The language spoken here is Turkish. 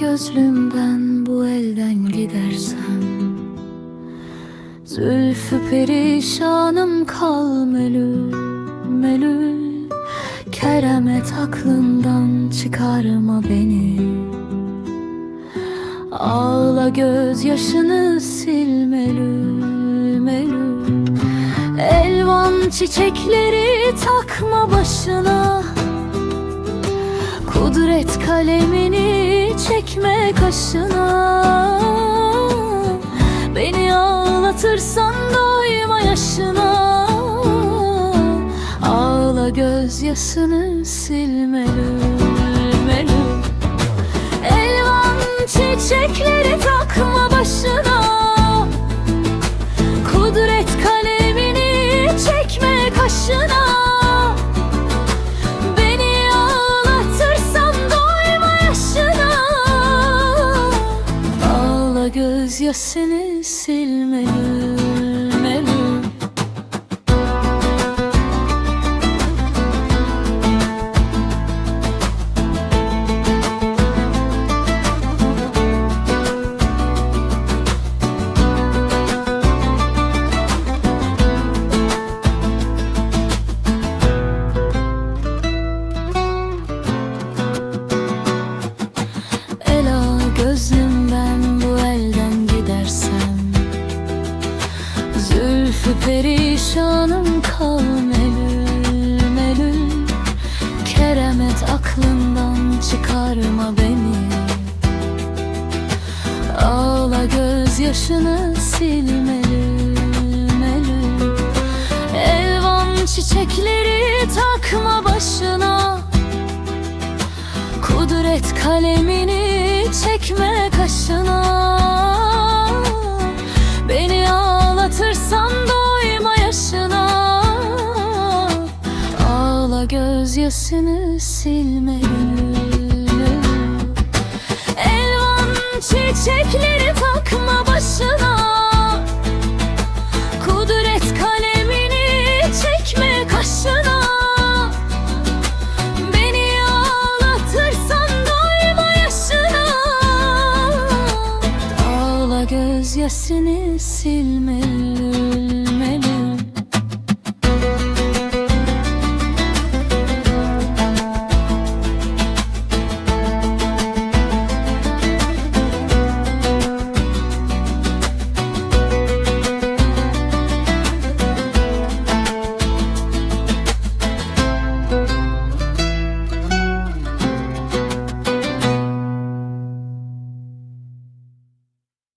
gözlüm ben bu elden gidersem Zülfü perişanım kal melül melül Keremet aklından çıkarma beni. Ağla gözyaşını sil melül melül Elvan çiçekleri takma başına. Kudret kalemini çekme kaşına. Beni ağlatırsan doyma yaşına. Ağla gözyaşını sil melül melül Elvan çiçekleri takma başına gözyaşını sil melül Zülfü perişanım kal melül melül. Keremet aklından çıkarma beni. Ağla gözyaşını sil melül melül. Elvan çiçekleri takma başına. Kudret kalemini çekme kaşına Ağla gözyaşını silmelü Elvan çiçekleri takma başına. Kudret kalemini çekme kaşına. Beni ağlatırsan doyma yaşına. Ağla gözyaşını silmelü